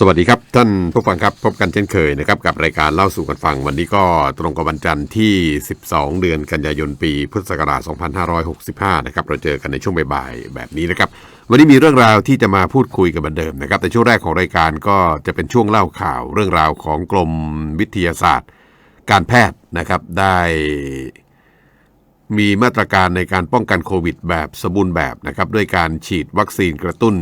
สวัสดีครับ ท่านผู้ฟังครับพบกันเช่นเคยนะครับกับรายการเล่าสู่กันฟัง วันนี้ก็ตรงกับวันจันทร์ที่ 12 เดือนกันยายนปีพุทธศักราช 2565 นะครับเราเจอกันในช่วงบ่ายๆแบบนี้นะครับ วันนี้มีเรื่องราวที่จะมาพูดคุยกันเหมือนเดิมนะครับแต่ช่วงแรกของรายการก็จะเป็นช่วงเล่าข่าวเรื่องราวของกรมวิทยาศาสตร์ การแพทย์นะครับได้มีมาตรการในการป้องกันโควิดแบบสมบูรณ์แบบนะครับด้วยการฉีดวัคซีนกระตุ้น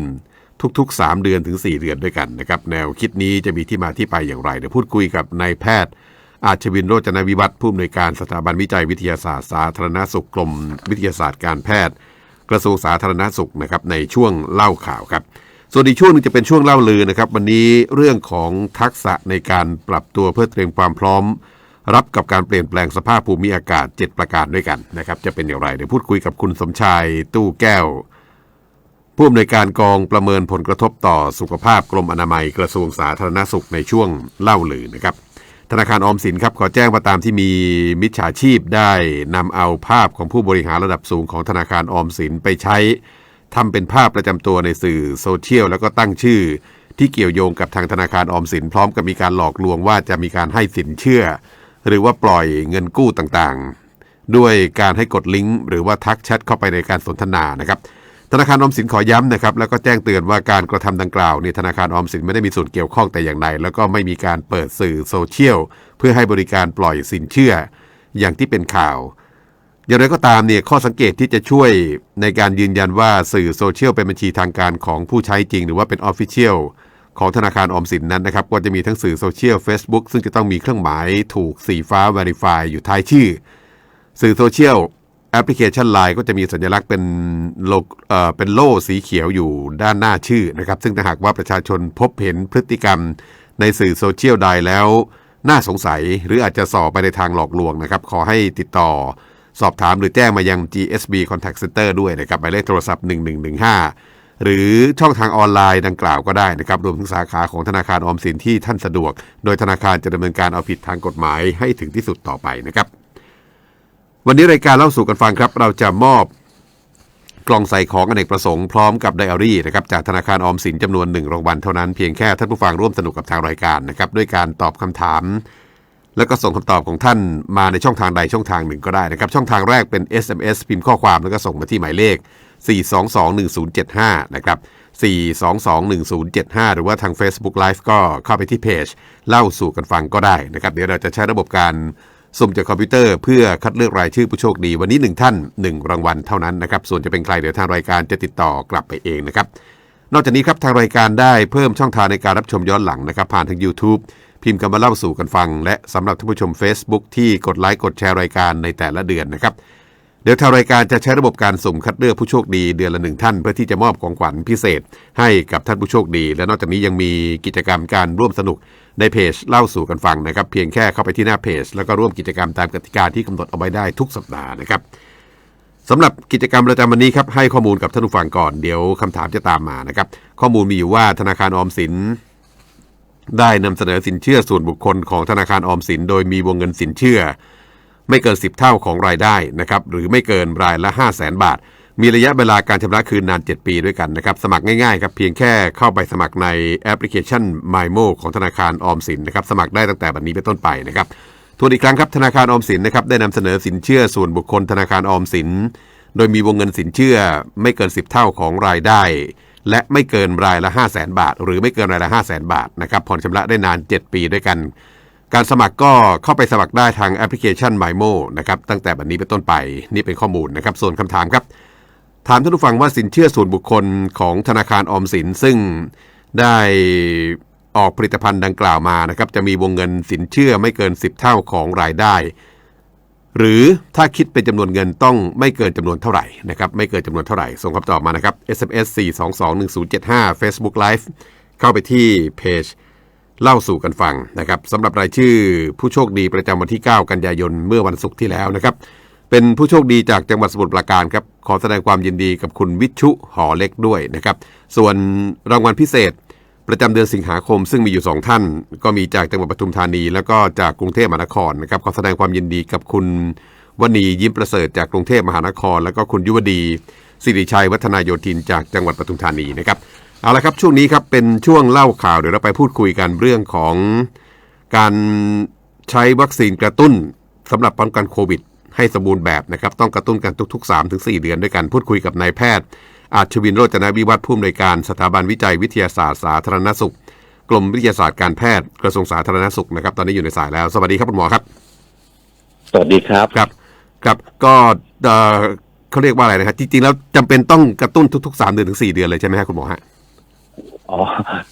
ทุก ๆ 3 เดือนถึง 4 เดือนด้วยกันนะครับแนวคิดนี้จะมีที่มาที่ไปอย่างไรเดี๋ยวพูดคุยกับนายแพทย์ อาชวินโรจนวิวัฒน์ผู้อำนวยการสถาบันวิจัยวิทยาศาสตร์สาธารณสุขกรมวิทยาศาสตร์การแพทย์ กระทรวงสาธารณสุขนะครับในช่วงเล่าข่าวครับ ส่วนอีกช่วงหนึงจะเป็นช่วงเล่าลือนะครับ วันนี้เรื่องของทักษะในการปรับตัวเพื่อเตรียมความพร้อม รับกับการเปลี่ยนแปลงสภาพภูมิอากาศ 7 ประการด้วยกันนะครับจะเป็นอย่างไรเดี๋ยวพูดคุยกับคุณสมชายตู้แก้ว ผู้อำนวยการกองประเมินผลกระทบต่อสุขภาพกรมอนามัยกระทรวงสาธารณสุขในช่วงเล่าลือนะครับธนาคารออมสินครับขอแจ้งว่าตามที่มีมิจฉาชีพได้นำเอาภาพของผู้บริหารระดับสูงของธนาคารออมสินไปใช้ทำเป็นภาพประจำตัวในสื่อโซเชียลแล้วก็ตั้งชื่อ ที่เกี่ยวโยงกับทางธนาคารออมสิน พร้อมกับมีการหลอกลวงว่าจะมีการให้สินเชื่อ หรือว่าปล่อยเงินกู้ต่างๆ ด้วยการให้กดลิงก์หรือว่าทักแชทเข้าไปในการสนทนานะครับ ธนาคารออมสินขอย้ำนะครับแล้วก็แจ้งเตือนว่าการกระทำดังกล่าวเนี่ยธนาคารออมสินไม่ได้มีส่วนเกี่ยวข้องแต่อย่างใดแล้วก็ไม่มีการเปิดสื่อโซเชียลเพื่อให้บริการปล่อยสินเชื่อ อย่างที่เป็นข่าว อย่างไรก็ตามเนี่ยข้อสังเกตที่จะช่วยในการยืนยันว่าสื่อโซเชียลเป็นบัญชีทางการของผู้ใช้จริง หรือว่าเป็นออฟฟิเชียลของธนาคารออมสินนั้นนะครับก็จะมีทั้งสื่อโซเชียล Facebook ซึ่งจะต้องมีเครื่องหมายถูกสีฟ้า Verify อยู่ท้ายชื่อ สื่อโซเชียล แอปพลิเคชัน Line ก็จะมีสัญลักษณ์เป็นโลกเอ่อเป็นโล่สีเขียวอยู่ด้านหน้าชื่อนะครับ ซึ่งถ้าหากว่าประชาชนพบเห็นพฤติกรรมในสื่อโซเชียลใดแล้ว น่าสงสัยหรืออาจจะสอบไปในทางหลอกลวงนะครับ ขอให้ติดต่อสอบถามหรือแจ้งมายัง GSB Contact Center ด้วยนะครับหมายเลขโทรศัพท์ 1115 หรือช่องทางออนไลน์ดังกล่าวก็ได้นะครับ รวมถึงสาขาของธนาคารออมสินที่ท่านสะดวก โดยธนาคารจะดำเนินการเอาผิดทางกฎหมายให้ถึงที่สุดต่อไปนะครับ วันนี้รายการเล่าสู่กันฟังครับ เราจะมอบกล่องใส่ของอเนกประสงค์พร้อมกับไดอารี่นะครับจากธนาคารออมสินจำนวนหนึ่งรางวัลเท่านั้นเพียงแค่ท่านผู้ฟังร่วมสนุกกับทางรายการนะครับด้วยการตอบคำถาม แล้วก็ส่งคำตอบของท่านมาในช่องทางใดช่องทางหนึ่งก็ได้นะครับ ช่องทางแรกเป็น SMS พิมพ์ข้อความแล้วก็ส่งมาที่หมายเลข 4221075 นะครับ 4221075 หรือว่าทาง Facebook Live ก็เข้าไปที่เพจ เล่าสู่กันฟังก็ได้นะครับเดี๋ยวเราจะใช้ระบบการ สุ่มจากคอมพิวเตอร์เพื่อคัดเลือกรายชื่อผู้โชคดี วันนี้ 1 ท่าน 1 รางวัลเท่านั้นนะครับ ส่วนจะเป็นใครเดี๋ยวทางรายการจะติดต่อกลับไปเองนะครับ นอกจากนี้ครับทางรายการได้เพิ่มช่องทางในการรับชมย้อนหลังนะครับ ผ่านทาง YouTube พิมพ์คำว่าเล่าสู่กันฟัง และสำหรับท่านผู้ชม Facebook ที่กดไลค์กดแชร์รายการในแต่ละเดือนนะครับ เดี๋ยวทางรายการจะใช้ระบบการสุ่มคัดเลือกผู้โชคดีเดือนละหนึ่งท่าน เพื่อที่จะมอบของขวัญพิเศษให้กับท่านผู้โชคดี และนอกจากนี้ยังมีกิจกรรมการร่วมสนุกในเพจเล่าสู่กันฟังนะครับ เพียงแค่เข้าไปที่หน้าเพจ แล้วก็ร่วมกิจกรรมตามกติกาที่กำหนดเอาไว้ได้ทุกสัปดาห์นะครับสำหรับกิจกรรมประจำวันนี้ครับให้ข้อมูลกับท่านผู้ฟังก่อนเดี๋ยวคำถามจะตามมานะครับ ข้อมูลมีอยู่ว่าธนาคารออมสินได้นำเสนอสินเชื่อส่วนบุคคลของธนาคารออมสิน โดยมีวงเงินสินเชื่อ ไม่เกิน 10 เท่าของรายได้นะครับหรือไม่เกินรายละ 5 0 0แสนบาท มีระยะเวลาการชำระคืนนาน 7 ปีด้วยกันนะครับสมัครง่ายๆครับเพียงแค่เข้าไปสมัครในแอปพลิเคชัน MyMo ของธนาคารออมสินนะครับสมัครได้ตั้งแต่บัดนี้เป็นต้นไปนะครับทวนอีกครั้งครับธนาคารออมสินนะครับได้นำเสนอสินเชื่อส่วนบุคคลธนาคารออมสิน โดยมีวงเงินสินเชื่อไม่เกิน 10 เท่าของรายได้และไม่เกินรายละ 5 0 0แสนบาท หรือไม่เกินรายละ 5 0 0แสนบาทนะครับผ่อนชำระได้นาน 7 ปีด้วยกัน การสมัครก็เข้าไปสมัครได้ทางแอปพลิเคชัน MyMo นะครับตั้งแต่บัดนี้เป็นต้นไปนี่เป็นข้อมูลนะครับ ส่วนคำถามครับ ถามท่านผู้ฟังว่าสินเชื่อส่วนบุคคลของธนาคารออมสิน ซึ่งได้ออกผลิตภัณฑ์ดังกล่าวมานะครับจะมีวงเงินสินเชื่อไม่เกิน 10 เท่าของรายได้ หรือถ้าคิดเป็นจำนวนเงินต้องไม่เกินจำนวนเท่าไหร่นะครับไม่เกินจำนวนเท่าไหร่ส่งคำตอบมานะครับ SMS 4221075 Facebook Live เข้าไปที่เพจ เล่าสู่กันฟังนะครับสำหรับรายชื่อผู้โชคดีประจำวันที่ 9 กันยายนเมื่อวันศุกร์ที่แล้วนะครับเป็นผู้โชคดีจากจังหวัดสมุทรปราการครับขอแสดงความยินดีกับคุณวิชุหอเล็กด้วยนะครับส่วนรางวัลพิเศษ ประจำเดือนสิงหาคม ซึ่งมีอยู่ 2 ท่าน ก็มีจากจังหวัดปทุมธานี แล้วก็จากกรุงเทพมหานครนะครับขอแสดงความยินดีกับคุณวณียิ้มประเสริฐจากกรุงเทพมหานคร แล้วก็คุณยุวดีสิริชัยวัฒนายโยธินจากจังหวัดปทุมธานีนะครับ เอาละครับช่วงนี้ครับเป็นช่วงเล่าข่าวเดี๋ยวเราไปพูดคุยกันเรื่องของการใช้วัคซีนกระตุ้นสำหรับป้องกันโควิด ให้สมบูรณ์แบบนะครับต้องกระตุ้นกันทุก ๆ 3-4 เดือนด้วยกันพูดคุยกับนายแพทย์ อาชวินโรจนวิวัฒน์ผู้อำนวยการสถาบันวิจัยวิทยาศาสตร์สาธารณสุข กรมวิทยาศาสตร์การแพทย์กระทรวงสาธารณสุขนะครับ ตอนนี้อยู่ในสายแล้ว สวัสดีครับคุณหมอครับ สวัสดีครับครับครับก็เอ่อเขาเรียกว่าอะไรนะครับจริงๆแล้วจำเป็นต้องกระตุ้นทุก ๆ 3 เดือนถึง4เดือนเลยใช่ไหมครับคุณหมอฮะ อ๋อ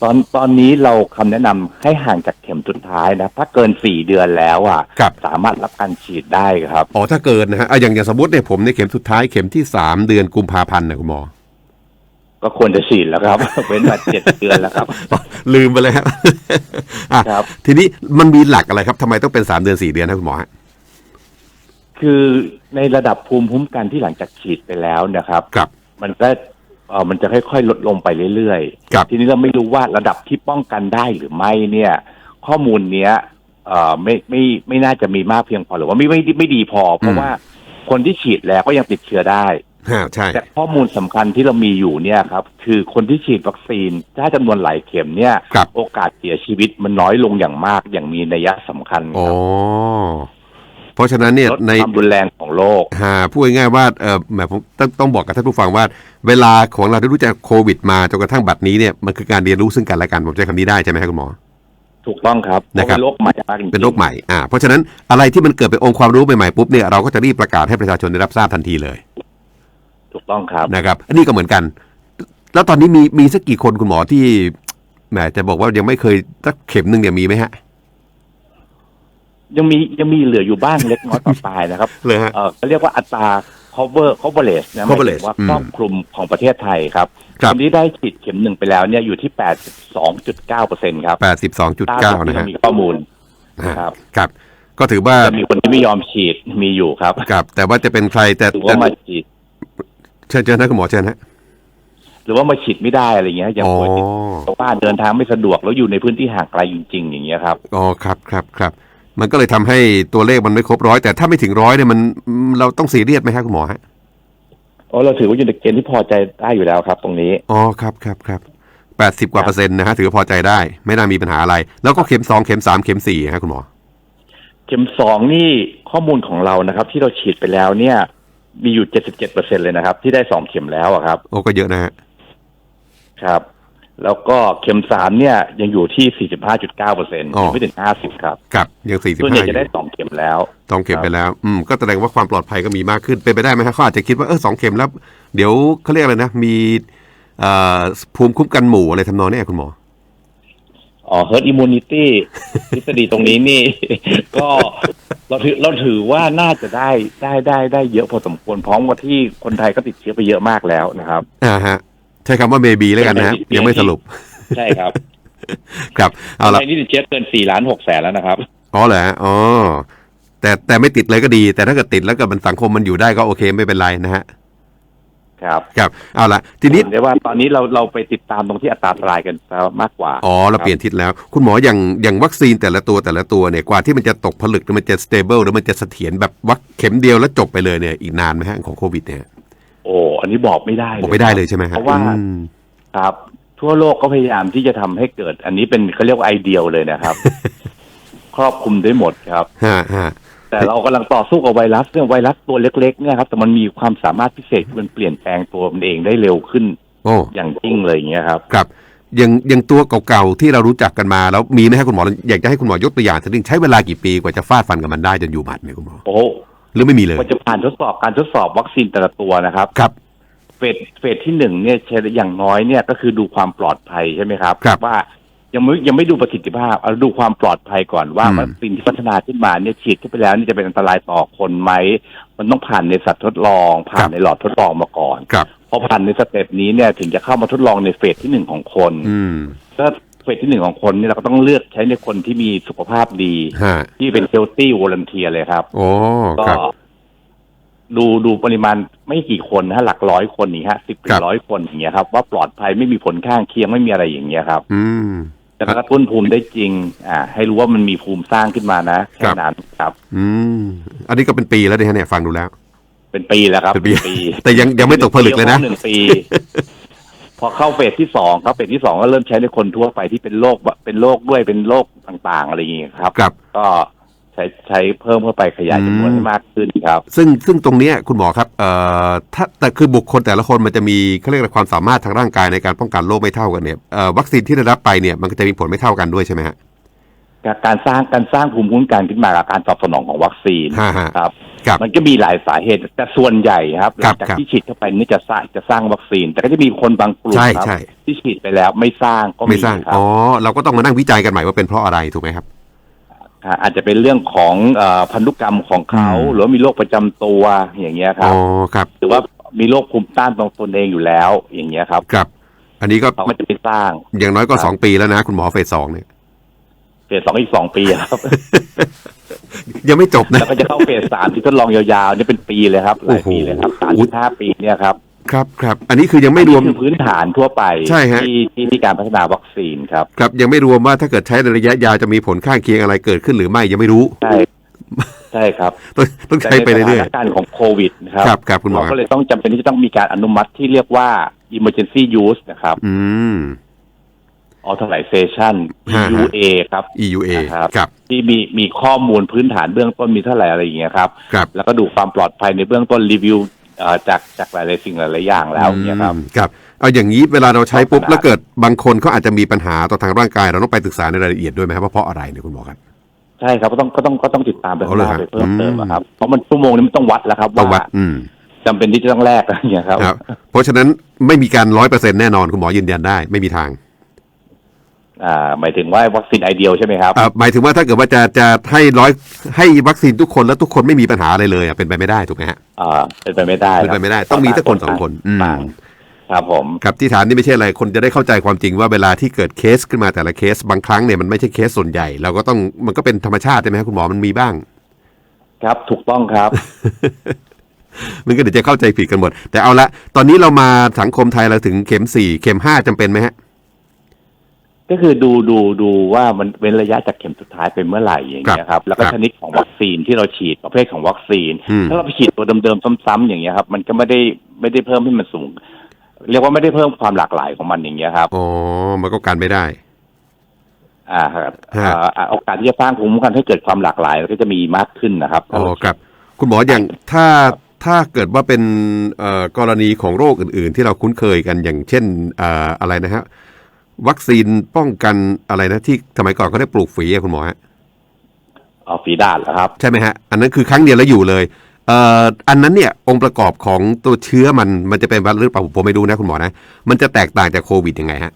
ตอนตอนนี้เราคำแนะนำให้ห่างจากเข็มสุดท้ายนะ ถ้าเกินสี่เดือนแล้วอะครับสามารถรับการฉีดได้ครับอ๋อถ้าเกินนะฮะอะอย่างอย่างสมมติเนี่ยผมในเข็มสุดท้ายเข็มที่3เดือนกุมภาพันธ์นะคุณหมอ ก็ควรจะฉีดแล้วครับ เว้นมาเจ็ดเดือนแล้วครับ ลืมไปเลยฮะอะครับ ทีนี้มันมีหลักอะไรครับทำไมต้องเป็น3เดือน4เดือนนะคุณหมอฮะคือในระดับภูมิคุ้มกันที่หลังจากฉีดไปแล้วนะครับครับมันก็ เออมันจะค่อยๆลดลงไปเรื่อยครับ ๆ ทีนี้เราไม่รู้ว่าระดับที่ป้องกันได้หรือไม่เนี่ย ข้อมูลเนี้ยเอ่อไม่ไม่ไม่น่าจะมีมากเพียงพอหรือว่าไม่ไม่ไม่ดีพอ เพราะว่าคนที่ฉีดแล้วก็ยังติดเชื้อได้ ฮะใช่ แต่ข้อมูลสำคัญที่เรามีอยู่เนี่ยครับ คือคนที่ฉีดวัคซีนถ้าจำนวนหลายเข็มเนี่ย ครับ โอกาสเสียชีวิตมันน้อยลงอย่างมากอย่างมีนัยสำคัญอ๋อครับ เพราะฉะนั้นเนี่ยลดใน ความรุนแรงของโรคหาพูดง่ายๆว่าเออแหมผมต้องต้องบอกกับท่านผู้ฟังว่า เวลาของเราได้รู้จักโควิดมาจนกระทั่งบัดนี้เนี่ยมันคือการเรียนรู้ซึ่งกันและกันผมใช้คำนี้ได้ใช่ไหมครับคุณหมอ ถูกต้องครับเพนะครับราะเป็นโรคใหม่มากจริงๆ เป็นโรคใหม่อ่าเพราะฉะนั้นอะไรที่มันเกิดเป็นองค์ความรู้ใหม่ๆปุ๊บเนี่ยเราก็จะรีบประกาศให้ประชาชนได้รับทราบทันทีเลยถูกต้องครับ นะครับ อันนี้ก็เหมือนกัน แล้วตอนนี้มีมีสักกี่คนคุณหมอที่แหมจะบอกว่ายังไม่เคยสักเข็มหนึ่งเนี่ยมีไหมฮะ ยังมียังมีเหลืออยู่บ้างเล็กน้อยต่อตายนะครับเลยฮะ เออเขาเรียกว่าอัตรา cover coverage นะหมาย coverage ถึงว่าอืมครอบคลุมของประเทศไทยครับครับนที่ได้ฉีดเข็มหนึ่งไปแล้วเนี่ยอยู่ที่ 82.9เปอร์เซ็นครับแปดสิบสองจุดเก้านะฮะมีข้อมูลฮะครับ ครับ ก็ถือว่าจะมีคนที่ไม่ยอมฉีดมีอยู่ครับครับแต่ว่าจะเป็นใครแต่หรือแต่ว่ามาฉีด เชิญเชิญนะคุณหมอเชิญฮะ หรือว่ามาฉีดไม่ได้อะไรเงี้ยอย่างอ๋อป่วยติดเพราะว่าเดินทางไม่สะดวกแล้วอยู่ในพื้นที่ห่างไกลจริง ๆ อย่างเงี้ยครับ อ๋อครับครับครับ มันก็เลยทำให้ตัวเลขมันไม่ครบร้อยแต่ถ้าไม่ถึงร้อยเนี่ยมันเราต้องซีเรียสไหมครับคุณหมอฮะโอ้เราถือว่าอยู่ในเกณฑ์ที่พอใจได้อยู่แล้วครับ ตรงนี้อ๋อครับครับครับแปดสิบกว่าเปอร์เซ็นต์นะฮะถือว่าพอใจได้ ไม่น่ามีปัญหาอะไร แล้วก็เข็มสองเข็มสามเข็มสี่ฮะคุณหมอ เข็มสองนี่ข้อมูลของเรานะครับ ที่เราฉีดไปแล้วเนี่ย มีอยู่77เปอร์เซ็นเลยนะครับ ที่ได้สองเข็มแล้วอะครับ โอ้ก็เยอะนะฮะครับ แล้วก็เข็มสามเนี่ยยังอยู่ที่45.9เปอร์เซ็นต์ยังไม่ถึง50ครับครับยังสี่สิบส่วนใหห้าญ่จะได้สองเข็มแล้วสองเข็มไปแล้ว อืมก็แสดงว่าความปลอดภัยก็มีมากขึ้นเป็นไปได้ไหมฮะเขาอาจจะคิดว่าเออสองเข็มแล้ว เดี๋ยวเขาเรียกอะไรนะ มีเอ่อภูมิคุ้มกันหมู่อะไรทำนองเนี้ยคุณหมออ๋อ herd immunity ทฤษฎีตรงนี้นี่ ก็เราถือเราถือว่าน่าจะได้ได้ได้ได้เยอะพอสมควรพร้อมกับที่คนไทยก็ติดเชื้อไปเยอะมากแล้วนะครับอ่าฮะ ใช้คำว่า maybe แล้วกันนะฮะ maybe ยังไม่สรุป ใช่ครับ ครับเอาละไทยนี่ติดเชื้อเกิน4ล้าน6แสนแล้วนะครับอ๋อเหรอฮะอ๋อแต่แต่ไม่ติดเลยก็ดี แต่ถ้าเกิดติดแล้วเกิดมันสังคมมันอยู่ได้ก็โอเคไม่เป็นไรนะฮะครับครับเอาละทีนี้เห็นได้ว่าตอนนี้เราเราไปติดตามตรงที่อัตราตรายกันซะมากกว่าอ๋อเราเปลี่ยนทิศแล้ว คุณหมออย่างอย่างวัคซีนแต่ละตัวแต่ละตัวเนี่ยกว่าที่มันจะตกผลึกหรือมันจะ stable หรือมันจะเสถียรแบบวัคเข็มเดียวแล้วจบไปเลยเนี่ยอีกนานไหมฮะของโควิดเนี่ย โอ้อันนี้บอกไม่ได้บอกไม่ได้เลยใช่ไหมฮะเพราะว่าอืมครับทั่วโลกก็พยายามที่จะทำให้เกิด อันนี้เป็นเขาเรียกว่าไอเดียเลยนะครับ ครอบคลุมได้หมดครับฮะฮะแต่เรากำลังต่อสู้กับไวรัสเรื่องไวรัสตัวเล็ก ๆ เนี่ยครับแต่มันมีความสามารถพิเศษที่มันเปลี่ยนแปลงตัวมันเองได้เร็วขึ้นโอ้อย่างยิ่งเลยอย่างเงี้ยครับ ครับอย่างอย่างตัวเก่าๆที่เรารู้จักกันมาแล้วมีไหมฮะคุณหมออยากจะให้คุณหมอยกตัวอย่างสักนิดใช้เวลากี่ปีกว่าจะฟาดฟันกับมันได้จนอยู่หมัดไหมคุณหมอโอ้ หรือไม่มีเลย มันจะผ่านทดสอบการทดสอบวัคซีนแต่ละตัวนะครับ ครับ เฟสเฟสที่หนึ่งเนี่ยใช้อย่างน้อยเนี่ยก็คือดูความปลอดภัยใช่ไหมครับครับว่ายังไม่ยังไม่ดูประสิทธิภาพเอาดูความปลอดภัยก่อนว่าอืม วัคซีนที่พัฒนาขึ้นมาเนี่ยฉีดเข้าไปแล้วนี่จะเป็นอันตรายต่อคนไหมมันต้องผ่านในสัตว์ทดลอง ผ่านในหลอดทดลองมาก่อนครับ พอผ่านในสเต็ปนี้เนี่ยถึงจะเข้ามาทดลองในเฟสที่หนึ่งของคน อืม ถ้า เฟสที่หนึ่งของคนเนี่ยเราก็ต้องเลือกใช้ในคนที่มีสุขภาพดี ฮะที่เป็นเฮลตี้วอลเนเทียเลยครับ โอ้ก็ครับ ดูดูปริมาณไม่กี่คนนะฮะหลักร้อยคนนี่ฮะสิบครับร้อยคนอย่างเงี้ยครับ ว่าปลอดภัยไม่มีผลข้างเคียงไม่มีอะไรอย่างเงี้ยครับอืมจะกระตุ้นภูมิได้จริง อ่า ให้รู้ว่ามันมีภูมิสร้างขึ้นมานะแค่นั้นครับ อืม อันนี้ก็เป็นปีแล้วเนี่ยเนี่ยฟังดูแล้ว เป็นปีแล้วครับเป็นปี แต่ยังยังไม่ตกผลึกเลยนะหนึ่งปี พอเข้าเฟสที่สองครับเฟสที่สองก็เริ่มใช้ในคนทั่วไปที่เป็นโรคเป็นโรคด้วยเป็นโรคต่างๆ อะไรอย่างเงี้ยครับ ครับ ก็ใช้ใช้เพิ่มเข้าไปขยายจำนวนอืมให้มากขึ้นครับ ซึ่งซึ่งตรงเนี้ยคุณหมอครับเอ่อถ้าแต่คือบุคคลแต่ละคนมันจะมีเขาเรียกอะไรความสามารถทางร่างกายในการป้องกันโรคไม่เท่ากันเนี่ยเอ่อวัคซีนที่ได้รับไปเนี่ยมันก็จะมีผลไม่เท่ากันด้วยใช่ไหมฮะการสร้างการสร้างภูมิคุ้มกันขึ้นมากับการตอบสนองของวัคซีนฮะฮะ ครับครับ มันก็มีหลายสาเหตุ แต่ส่วนใหญ่ครับหครัลับงจากครับที่ฉีดเข้าไปนี่จะสร้างจะสร้างวัคซีน แต่ก็จะมีคนบางกลุ่มใช่ครับใช่ที่ฉีดไปแล้วไม่สร้างก็ไม่มีสร้างครับอ๋อเราก็ต้องมานั่งวิจัยกันใหม่ว่าเป็นเพราะอะไรถูกไหมครับาอาจจะเป็นเรื่องของเออพันธุกรรมของเขาอืมหรือว่ามีโรคประจำตัวอย่างเงี้ยครัอ๋บอครับ หรือว่ามีโรคภูมิต้านตรงตนเองอยู่แล้วอย่างเงี้ยครับครับ อันนี้ก็เขาก็จะไปสร้าง อย่างน้อยก็ครับสองปีแล้วนะ คุณหมอเฟสสองเนี่ยเฟสสองอีกสองปีครับ ยังไม่จบนะแล้วก็จะเข้าเฟสสามที่ทดลองยาวๆนี่เป็นปีเลยครับหลายปีเลยครับโอ้สามโหถึงห้าปีเนี่ยครับครับครับ อันนี้คือยังไม่รวมอันนี้คือพื้นฐานทั่วไปใช่ฮะที่ที่ที่การพัฒนาวัคซีนครับครับ ยังไม่รวมว่าถ้าเกิดใช้ในระยะยาวจะมีผลข้างเคียงอะไรเกิดขึ้นหรือไม่ยังไม่รู้ใช่ใช่ครับต้องต้องใช้ไปเรื่อยแต่ในสถานการณ์ของโควิดนะครัครับครับคุณหมอเราก็เลยต้องจำเป็นที่จะต้องมีการอนุมัติที่เรียกว่า emergency use นะครับๆอืม authorization ฮะฮะ EUA ครับ EUA นะครับครับ ที่มีมีข้อมูลพื้นฐานเบื้องต้นมีเท่าไหร่อะไรอย่างเงี้ยครับครับแล้วก็ดูความปลอดภัยในเบื้องต้นรีวิวเอ่อจากจากหลายๆสิ่งหลายๆอย่างแล้วเนี่ยครับอืมครับเอาอย่างนี้เวลาเราใช้ปุ๊บขอบคุณแล้วเกิดบางคนเขาอาจจะมีปัญหาต่อทางร่างกายเราต้องไปศึกษาในรายละเอียดด้วยไหมครับว่าเพราะอะไรเนี่ยคุณหมอครับใช่ครับก็ต้องก็ต้องก็ต้องติดตามไปเอาข้างเลยหน้าฮะไปเพิ่มเติมอืมอะครับเพราะมันชั่วโมงนี้มันต้องวัดแล้วครับต้องวัว่าดอืมจำเป็นที่จะต้องแลกอะไรอย่างเงี้ยครับครับ เพราะฉะนั้นไม่มีการร้อยเปอร์เซ็นแน่นอนคุณหมอยืนยันได้ไม่มีทาง อ่าหมายถึงว่าวัคซีนไอเดียใช่ไหมครับอ่าหมายถึงว่าถ้าเกิดว่าจะจะให้ร้อยให้วัคซีนทุกคนแล้วทุกคนไม่มีปัญหาอะไรเลยอะเป็นไปไม่ได้ถูกไหมฮะอ่าเป็นไปไม่ได้เป็นไปไม่ได้ ต้องมีสักคนสองคนอืมต่างครับผมครับที่ฐานนี่ไม่ใช่อะไรคนจะได้เข้าใจความจริงว่าเวลาที่เกิดเคสขึ้นมาแต่ละเคสบางครั้งเนี่ยมันไม่ใช่เคสส่วนใหญ่ เราก็ต้องมันก็เป็นธรรมชาติใช่ไหมครับคุณหมอมันมีบ้าง ครับถูกต้องครับมันก็เดี๋ยวจะเข้าใจผิดกันหมด แต่เอาละตอนนี้เรามาสังคมไทยเราถึงเข็มสี่เข็มห้าจำเป็นไหมฮะ ก็คือดูดูดูว่ามันเว้นระยะจากเข็มสุดท้ายเป็นเมื่อไหร่อย่างเงี้ยครับแล้วก็ครับชนิดของวัคซีนที่เราฉีดประเภทของวัคซีนอืมถ้าเราไปฉีดตัวเดิมๆซ้ำๆอย่างเงี้ยครับ มันก็ไม่ได้ไม่ได้เพิ่มให้มันสูง เรียกว่าไม่ได้เพิ่มความหลากหลายของมันอย่างเงี้ยครับอ๋อมันก็การไม่ได้ อ่าครับฮะอ่าโอกาสที่จะสร้างภูมิคุ้มกันให้เกิดความหลากหลายก็จะมีมากขึ้นนะครับอ๋อครับ คุณหมออย่างถ้าถ้าเกิดว่าเป็นเอ่อกรณีของโรคอื่น ๆ ที่เราคุ้นเคยกันอย่างเช่นเอ่ออะไรนะฮะ วัคซีนป้องกันอะไรนะ ที่สมัยก่อนเขาได้ปลูกฝีอะคุณหมอฮะเอาฝีดาดเหรอครับ ใช่ไหมฮะ อันนั้นคือครั้งเดียวแล้วอยู่เลยเอ่ออันนั้นเนี่ยองค์ประกอบของตัวเชื้อมันมันจะเป็นวัดหรือเปล่าผมไม่รู้นะคุณหมอนะ มันจะแตกต่างจากโควิดยังไงฮะ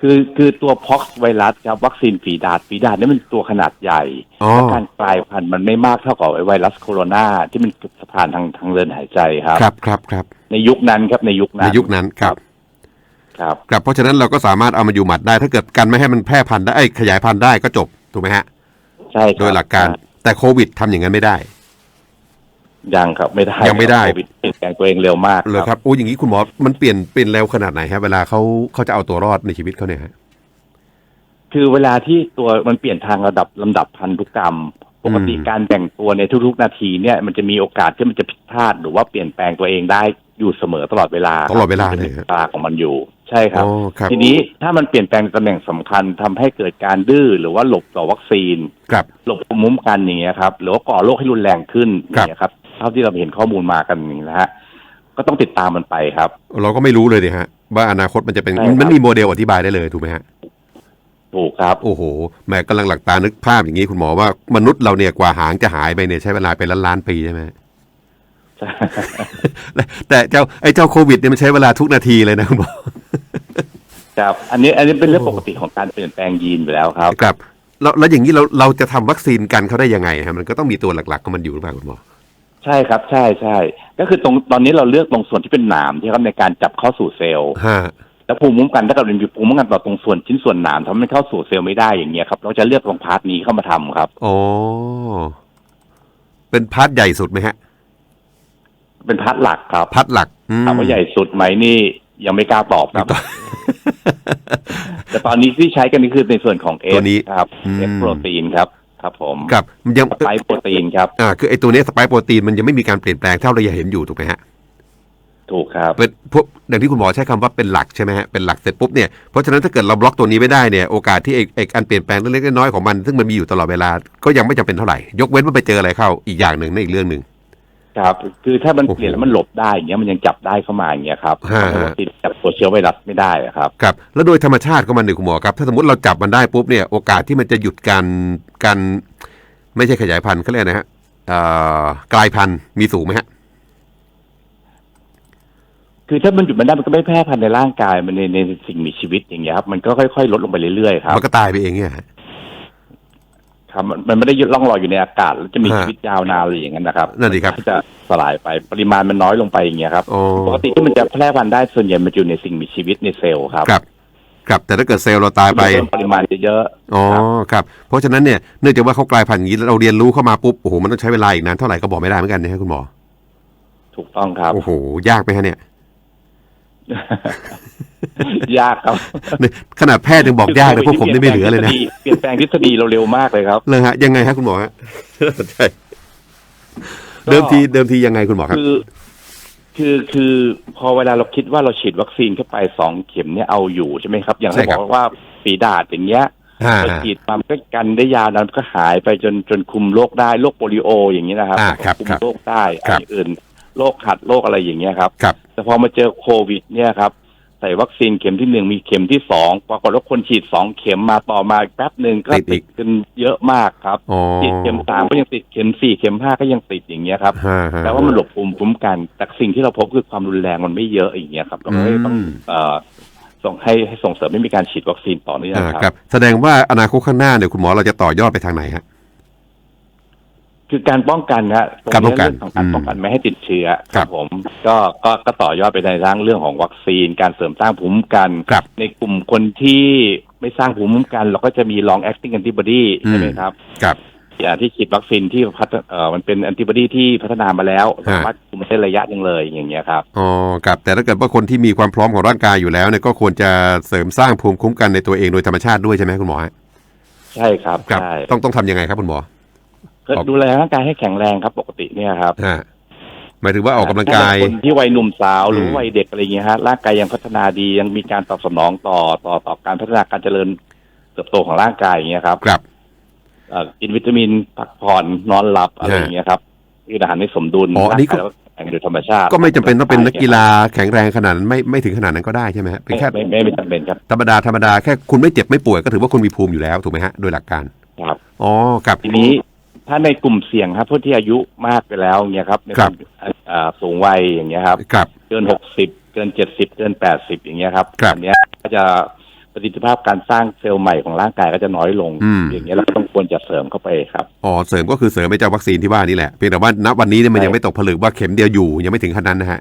คือคือตัวพ็อกซ์ไวรัสครับวัคซีนฝีดาดฝีดาดนี่มันตัวขนาดใหญ่อ๋อและการกลายพันธุ์มันไม่มากเท่ากับไอ้ไวรัสโคโรนาที่มันสะพานทางทางเดินหายใจครับ ครับครับครับในยุคนั้นครับในยุคในนั้นยุคนั้นครับ ครับครับเพราะฉะนั้นเราก็สามารถเอามาอยู่หมัดได้ ถ้าเกิดกันไม่ให้มันแพร่พันธุ์ได้เอ้ยขยายพันธุ์ได้ก็จบถูกไหมฮะ ใช่ครับโดยหลักการ แต่โควิดทำอย่างนั้นไม่ได้ ยังครับไม่ได้ยังไม่ได้โควิดเปลี่ยนแปลงตัวเองเร็วมากเลยครับโอ้อย่างนี้คุณหมอมันเปลี่ยนเปลี่ยนเร็วขนาดไหนฮะเวลาเขาเขาจะเอาตัวรอดในชีวิตเขาเนี่ยฮะ คือเวลาที่ตัวมันเปลี่ยนทางระดับลำดับพันธุกรรม ปกติอืม การแบ่งตัวในทุกๆนาทีเนี่ย มันจะมีโอกาสที่มันจะผิดพลาดหรือว่าเปลี่ยนแปลงตัวเองได้อยู่เสมอตลอดเวลาตลอดเวลามันเลจะยมีฮะตราของมันอยู่ ใช่ครับอ๋อครับ ทีนี้ถ้ามันเปลี่ยนแปลงตำแหน่งสำคัญทำให้เกิดการดื้อหรือว่าหลบต่อวัคซีนครับหลบภูมิคุ้มกันอย่างเงี้ยครับหรือว่าก่อโรคให้รุนแรงขึ้นอครับย่างเงี้ยครับเท่าที่เราเห็นข้อมูลมากันอย่างนี้นะฮะก็ต้องติดตามมันไปครับ เราก็ไม่รู้เลยดิฮะ ว่าอนาคตมันจะเป็นใช่ครับมันมีโมเดลอธิบายได้เลยถูกไหมฮะถูกครับ โอ้โหแหม่กำลังหลักตานึกภาพอย่างนี้คุณหมอว่ามนุษย์เราเนี่ยกว่าหางจะหายไปเนี่ยใช้เวลาเป็นล้านล้านๆปีใช่ไหมแต่เจ้าไอ้เจ้าโควิดเนี่ยมันใช้เวลาทุกนาทีเลยนะคุณหมอ ครับ อันนี้อันนี้เป็นเรื่องปกติของการเปลี่ยนแปลงยีนไปแล้วครับ ครับ แล้วแล้วอย่างนี้เราเราจะทำวัคซีนกันเขาได้ยังไงฮะมันก็ต้องมีตัวหลักๆของมันอยู่หรือเปล่าคุณหมอใช่ครับ ใช่ใช่ก็คือตรงตอนนี้เราเลือกตรงส่วนที่เป็นหนามที่ครับในการจับเข้าสู่เซลล์ฮะแล้วภูมิคุ้มกันถ้าเกิดมันมีภูมิคุ้มกันต่อตรงส่วนชิ้นส่วนหนามทำให้มันเข้าสู่เซลล์ไม่ได้อย่างเงี้ยครับ เราจะเลือกตรงพาร์ทนี้เข้ามาทำครับอ๋อเป็นพาร์ทใหญ่สุดไหมฮะ เป็นพาร์ทหลักครับพาร์ทหลักอืมถามว่าใหญ่สุดไหมนี่ ยังไม่กล้าตอบครับ แต่ตอนนี้ที่ใช้กันนี่คือในส่วนของเอตัวนี้ครับอืมเอสโปรตีนครับครับผมครับยังสไปค์โปรตีนครับอ่าคือไอ้ตัวเนี้ยสไปค์โปรตีนมันยังไม่มีการเปลี่ยนแปลงเท่าเราจะเห็นอยู่ถูกไหมฮะถูกครับเป็นพวกอย่างที่คุณหมอใช้คำว่าเป็นหลักใช่ไหมฮะเป็นหลักเสร็จปุ๊บเนี่ยเพราะฉะนั้นถ้าเกิดเราบล็อกตัวนี้ไม่ได้เนี่ยโอกาสที่ไอ้ไอ้การเปลี่ยนแปลงเล็กๆน้อยๆของมันซึ่งมันมีอยู่ตลอดเวลาก็ยังไม่จำเป็นเท่าไหร่ ยกเว้นว่าไปเจออะไรเข้าอีกอย่างหนึ่งนั่นอีกเรื่องหนึ่ง ครับ คือถ้ามันโอ้โหเปลี่ยนแล้วมันหลบได้อย่างเงี้ยมันยังจับได้เข้ามาอย่างเงี้ยครับฮะฮะติดจับตัวเชื้อไวรัสไม่ได้อะครับครับ แล้วโดยธรรมชาติของมันเนี่ยคุณหมอครับ ถ้าสมมติเราจับมันได้ปุ๊บเนี่ยโอกาสที่มันจะหยุดการการไม่ใช่ขยายพันธุ์เขาเรียกนะฮะเอ่อกลายพันธุ์มีสูงไหมฮะคือถ้ามันหยุดมันได้มันก็ไม่แพร่พันธุ์ในร่างกายมันในในสิ่งมีชีวิตอย่างเงี้ยครับมันก็ค่อยๆ ลดลงไปเรื่อยๆครับมันก็ตายไปเองเนี่ยฮะ ครับมันมันไม่ได้ยึดล่องลอยอยู่ในอากาศ แล้วจะมีฮะชีวิตยาวนานอะไรอย่างนั้นนะครับนั่นสิครับ มัก็จะสลายไปปริมาณมันน้อยลงไปอย่างเงี้ยครับอ๋อปกติที่มันจะแพร่พันธุ์ได้ส่วนใหญ่มันอยู่ในสิ่งมีชีวิตในเซลล์ครับครับครับแต่ถ้าเกิดเซลล์เราตายไป เพิ่มปริมาณเยอะๆอ๋อครับครับ เพราะฉะนั้นเนี่ยเนื่องจากว่าเขากลายพันธุ์อย่างนี้แล้วเราเรียนรู้เข้ามาปุ๊บโอ้โหมันต้องใช้เวลาอีกนานเท่าไหร่ก็บอกไม่ได้เหมือนกันนะฮะคุณหมอถูกต้องครับ โอ้โหยากไหมฮะเนี่ย ยากครับเนี่ยขนาดแพทย์ยังบอกยากเลยพวกผมนี่ไม่เหลือเลยนะเปลี่ยนแปลงทฤษฎีเราเร็วมากเลยครับเลยฮะยังไงฮะคุณหมอฮะใช่เดิมทีเดิมทียังไงคุณหมอครับคือ คือคือพอเวลาเราคิดว่าเราฉีดวัคซีนเข้าไปสองเข็มเนี่ยเอาอยู่ใช่ไหมครับ อย่างใช่ที่ครับบอกว่าฝีดาดอย่างเงี้ยอ่าเราฉีดมามันก็กันได้ยาวนานก็หายไปจนจนคุมโรคได้โรคโปลิโออย่างนี้นะครับอ่าครับคุมครับโรคได้ครับอันอื่น โรคหัดโรคอะไรอย่างเงี้ยครับครับ แต่พอมาเจอโควิด เนี่ยครับใส่วัคซีนเข็มที่หนึ่งมีเข็มที่สองปรากฏว่าคนฉีดสองเข็มมาต่อมาแป๊บหนึ่งก็ติดอีติกดกันเยอะมากครับอ๋อติดเข็มสามก็ยังติดเข็มสี่เข็มห้าก็ยังติดอย่างเงี้ยครับฮะฮะ แต่ว่ามันหลบภูมิคุ้มกัน แต่สิ่งที่เราพบคือความรุนแรงมันไม่เยอะอย่างเงี้ยครับเราก็เลยต้องอืม เอ่อส่งให้ให้ส่งเสริมให้มีการฉีดวัคซีนต่อเนื่องอ่าคครัรับ บ แสดงว่าอนาคตข้างหน้าเนี่ยคุณหมอเราจะต่อยอดไปทางไหนฮะ คือการป้องกันนะตงการป้องกันเรื่องของการอืมป้องกันไม่ให้ติดเชื้อครับผมก็ก็ก็ต่อยอดไปในร่างเรื่องของวัคซีน การเสริมสร้างภูมิคุ้มกันครับในกลุ่มคนที่ไม่สร้างภูมิคุ้มกัน เราก็จะมี long acting antibody อืมใช่ไหมครับครับอ่าที่ฉีดวัคซีนที่พัฒเอ่อมันเป็นแอนติบอดีที่พัฒนามาแล้วฮะสามารถคุมได้ระยะหนึ่งเลยอย่างเงี้ยครับอ๋อครับแต่ถ้าเกิดว่าคนที่มีความพร้อมของร่างกายอยู่แล้วเนี่ยก็ควรจะเสริมสร้างภูมิคุ้มกันในตัวเองโดยธรรมชาติด้วยใช่ไหมคุณหมอฮะใช่ครับครับใช่ต้องต้องทำยังไงครับคุณหมอก็ ดูแลร่างกายให้แข็งแรงครับปกติเนี่ยครับฮะหมายถึงว่าออกกำลังกายถ้เป็นคนที่วัยหนุ่มสาวหรือมวัยเด็กอะไรเงี้ยฮะร่างกายยังพัฒนาดียังมีการตอบสนองต่อต่อต่อการพัฒนาการเจริญเติบโตของร่างกายอย่างเงี้ยครับครับเอ่อกินวิตามินพักผ่อนนอนหลับอะไรอย่างเงี้ยครับกินอาหารให้สมดุลอ๋ออันนี้ก็ร่างกายเราแข็งโดยธรรมชาติ ก็ไม่จำเป็นต้องเป็นนักกีฬาแข็งแรงขนาดนั้นไม่ไม่ถึงขนาดนั้นก็ได้ใช่ไหมฮะเป็นแค่ไม่ไม่ไม่จำเป็นครับธรรมดาธรรมดาแค่คุณไม่เจ็บไม่ป่วยก็ถือว่าคุณมีภูมิอยู่แล้วถูกไหมฮะโดยหลักการครับอ๋อครับทีนี้ ถ้าในกลุ่มเสี่ยงครับผู้ที่อายุมากไปแล้วเนี่ยครับในครับอ่าสูงวัยอย่างเงี้ยครับ ครับ เกินหกสิบเกินเจ็ดสิบเกินแปดสิบอย่างเงี้ยครับครับอันเนี้ยก็จะประสิทธิภาพการสร้างเซลล์ใหม่ของร่างกายก็จะน้อยลงอืมอย่างเงี้ยเราก็ต้องควรจะเสริมเข้าไปครับ อ๋อเสริมก็คือเสริมไปจากวัคซีนที่ว่านี่แหละ เพียงแต่ว่าณวันนี้เนี่ยมันใช่ยังไม่ตกผลึกว่าเข็มเดียวอยู่ยังไม่ถึงขนาดนั้นนะฮะ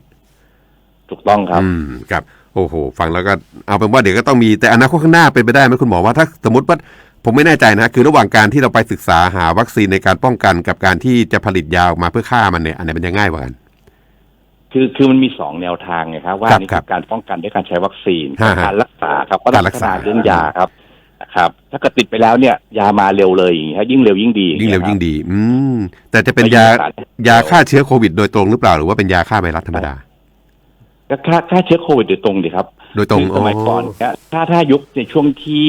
ถูกต้องครับ อืมครับ โอ้โห ฟังแล้วก็เอาเป็นว่าเดี๋ยวก็ต้องมีแต่อนาคตข้างหน้าเป็นไปได้ไหมคุณหมอว่าถ้าสมมติว่า ผมไม่แน่ใจนะคือระหว่างการที่เราไปศึกษาหาวัคซีนในการป้องกันกับการที่จะผลิตยาออกมาเพื่อฆ่ามันเนี่ยอันไหนมันจะง่ายกว่ากัน คือคือมันมีสองแนวทางไงครับ ว่าครับนี่ครัคืบอการป้องกันด้วยการใช้วัคซีนฮะฮะการรักษาครับก็การรักษาพัฒนเรื่องยาครับนะครับถ้าเกิดติดไปแล้วเนี่ย ยามาเร็วเลยอย่างเงี้ยยิ่งเร็วยิ่งดี ยิ่งเร็วยิ่งดีดี อืมแต่จะเป็นยายาฆ่าเชื้อโควิดโดยตรงหรือเปล่าหรือว่าเป็นยาฆ่าไวรัสธรรมดาก็ฆ่าฆ่าเชื้อโควิดโดยตรงดีครับ โดยตรงคือสมัยก่อนเนี่ยถ้าถ้ายุคในช่วงที่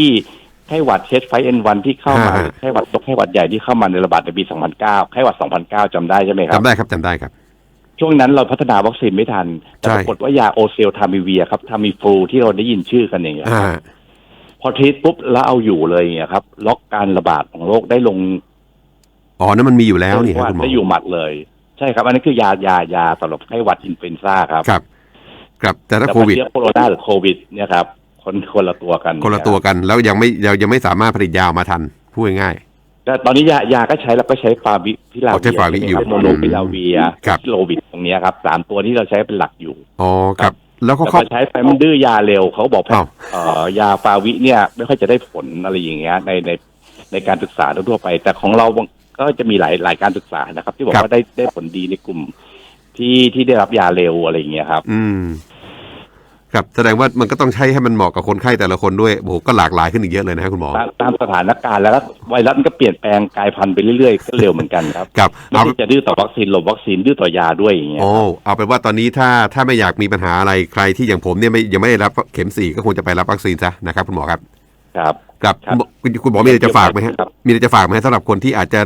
ไข้หวัดเชสไฟเอ็นวันที่เข้ามาฮะ ไข้หวัดตกไข้หวัดใหญ่ที่เข้ามาในระบาดในปี 2009 ไข้หวัด 2009จำได้ใช่ไหมครับ จำได้ครับจำได้ครับ ช่วงนั้นเราพัฒนาวัคซีนไม่ทัน แต่ใช่ ปรากฏว่ายาโอเซลทามิเวียครับทามิฟลูที่เราได้ยินชื่อกันอย่างเงี้ยอ่าครับพอทรีตปุ๊บแล้วเอาอยู่เลยอย่างเงี้ยครับ ล็อกการระบาดของโรคได้ลงอ๋อนั่นมันมีอยู่แล้วนี่ครับว่าคุณหมอ ได้อยู่หมัดเลย ใช่ครับ อันนี้คือยายายาสำหรับไข้หวัดอินฟลูเอนซ่าครับครับ ครับ แต่ถ้าแต่โควิดเชื้อโคโรนาหรือโควิดเนี่ยครับ คนคนละตัวกัน คนละตัวกัน แล้วยังไม่ยังยังไม่สามารถผลิตยาออกมาทันพูดง่ายก็ตอนนี้ยายาก็ใช้แล้วก็ใช้ฟาวิพิลาอ๋อใช้ฟาวิอยู่โมโนพิลาเวียครับโลวิดตรงเนี้ยครับสามตัวที่เราใช้เป็นหลักอยู่ๆอ๋อครับ แล้วก็แต่พเขาอใช้ไปมันดื้อยาเร็วเขาบอกอ้าวเอ่อยาฟาวิเนี่ย ไม่ค่อยจะได้ผลอะไรอย่างเงี้ยในในในการศึกษาทั่วไป แต่ของเราก็จะมีหลายหลายการศึกษานะครับ ที่บอกว่าได้ได้ผลดีในกลุ่มที่ที่ได้รับยาเร็วอะไรอย่างเงี้ยครับ อืม ครับแสดงว่ามันก็ต้องใช้ให้มันเหมาะกับคนไข้แต่ละคนด้วยโอ้โหก็หลากหลายขึ้นอีกเยอะเลยนะครับคุณหมอ ตามตามสถานการณ์แล้วก็ไวรัสมันก็เปลี่ยนแปลงกลายพันธุ์ไปเรื่อยๆก็เร็วเหมือนกันครับครับไม่เอาได้จะดื้อต่อวัคซีนหลบวัคซีนดื้อต่อยาด้วยอย่างเงี้ยโอ้เอาเป็นว่าตอนนี้ถ้าถ้าไม่อยากมีปัญหาอะไรใครที่อย่างผมเนี่ยไม่ยังไม่ได้รับเข็มสี่ก็ควรจะไปรับวัคซีนซะนะครับคุณหมอครับ ครับครับครับคุณคุณหมอมีอะไรจะฝากไหมฮะครับมีอะไรจะฝากไหมฮะสำหรับคนที่อาจจะ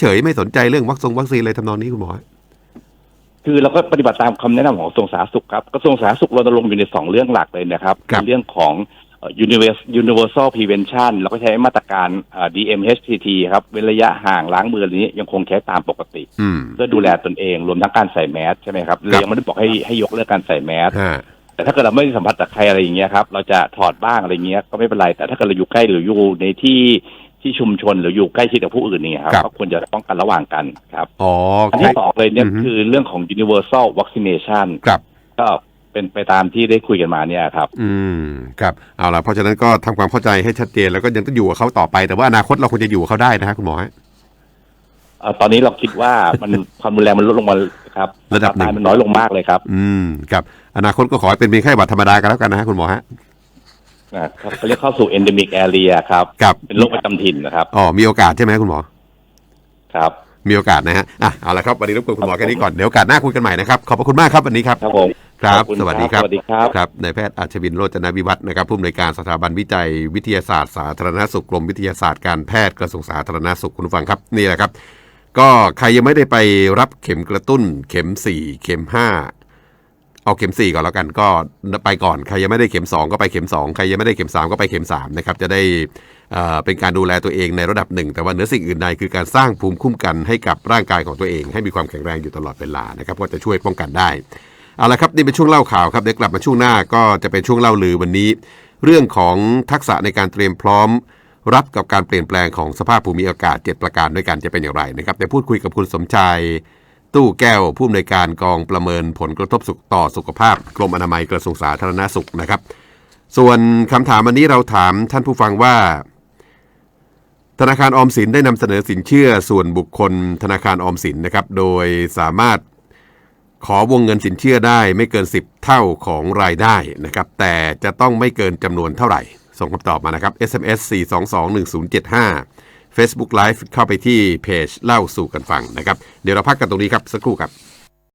เฉยๆไม่สนใจเรื่องวัคซงวัคซีนเลยทำนองนี้คุณหมอ คือเราก็ปฏิบัติตามคำแนะนำของกระทรวงสาธารณสุขครับกระทรวงสาธารณสุขเราจะลงค์อยู่ในสองเรื่องหลักเลยนะครับครับในเรื่องของเอ่อ universal universal prevention แล้วก็ใช้มาตรการเอ่อ DMHTT ครับเว้นระยะห่างล้างมืออะไรนี้ยังคงใช้ตามปกติอืมเพื่อดูแลตนเองรวมทั้งการใส่แมสใช่ไหมครับเรายังไม่ได้บอกให้ให้ยกเลิกการใส่แมสฮะแต่ถ้าเกิดเราไม่ได้สัมผัสกับใครอะไรอย่างเงี้ยครับเราจะถอดบ้างอะไรเงี้ยก็ไม่เป็นไร แต่ถ้าเกิดเราอยู่ใกล้หรืออยู่ในที่ ที่ชุมชนหรืออยู่ใกล้ชิดกับผู้อื่นเนี่ยครับ ก็ควรจะป้องกันระหว่างกันครับ อ๋ออันใครที่สองเลยเนี่ยอือฮึคือเรื่องของ universal vaccination ครับ ก็เป็นไปตามที่ได้คุยกันมาเนี่ยครับ อืมครับเอาละเพราะฉะนั้นก็ทำความเข้าใจให้ชัดเจนแล้วก็ยังต้องอยู่กับเขาต่อไปแต่ว่าอนาคตเราควรจะอยู่กับเขาได้นะฮะคุณหมอฮะ เอ่อตอนนี้เราคิดว่ามัน ความรุนแรงมันลดลงมาครับระดับหนึ่ง ตายมันน้อยลงมากเลยครับ อืมครับอนาคตก็ขอให้เป็นเพียงแค่บัตรธรรมดากันแล้วกันนะฮะคุณหมอฮะ นะครับเขาเรียกเข้าสู่ endemic area ครับ ครับเป็นโรคประจำถิ่นนะครับ อ๋อมีโอกาสใช่ไหมคุณหมอ ครับ มีโอกาสนะฮะอะเอาละครับวันนี้รบกวนคุณหมอแค่นี้ก่อนเดี๋ยวโอกาสหน้าคุยกันใหม่นะครับขอบพระคุณมากครับวันนี้ครับ ครับผมครับ ขอณสวัสดีครับสวัสดีครับ ครับนายแพทย์อัชวินโรจนวิวัฒน์นะครับผู้อำนวยการสถาบันวิจัยวิทยาศาสตร์สาธารณสุขกรมวิทยาศาสตร์การแพทย์กระทรวงสาธารณสุขคุณผู้ฟังครับนี่แหละครับ ก็ใครยังไม่ได้ไปรับเข็มกระตุ้น เข็ม 4 เข็ม 5 เอาเข็ม 4 ก่อนแล้วกันก็ไปก่อน ใครยังไม่ได้เข็ม 2 ก็ไปเข็ม 2 ใครยังไม่ได้เข็ม 3 ก็ไปเข็ม3นะครับจะได้เเป็นการดูแลตัวเองในระดับหนึ่ง แต่ว่าเหนือสิ่งอื่นใดคือการสร้างภูมิคุ้มกันให้กับร่างกายของตัวเอง ให้มีความแข็งแรงอยู่ตลอดเวลานะครับก็จะช่วยป้องกันได้เอาละครับนี่เป็นช่วงเล่าข่าวครับเดี๋ยวกลับมาช่วงหน้าก็จะเป็นช่วงเล่าลือวันนี้ เรื่องของทักษะในการเตรียมพร้อม รับกับการเปลี่ยนแปลงของสภาพภูมิอากาศ 7 ประการด้วยกันจะเป็นอย่างไรนะครับแต่พูดคุยกับคุณสมชาย ตู้แก้วผู้อำนวยการกองประเมินผลกระทบสุขต่อสุขภาพ กรมอนามัยกระทรวงสาธารณสุขนะครับ ส่วนคำถามวันนี้เราถามท่านผู้ฟังว่า ธนาคารออมสินได้นำเสนอสินเชื่อส่วนบุคคลธนาคารออมสินนะครับ โดยสามารถขอวงเงินสินเชื่อได้ไม่เกิน 10 เท่าของรายได้นะครับ แต่จะต้องไม่เกินจำนวนเท่าไหร่ ส่งคำตอบมานะครับ SMS 4221075 Facebook Live เข้าไปที่เพจเล่าสู่กันฟังนะครับ เดี๋ยวเราพักกันตรงนี้ครับสักครู่ครับ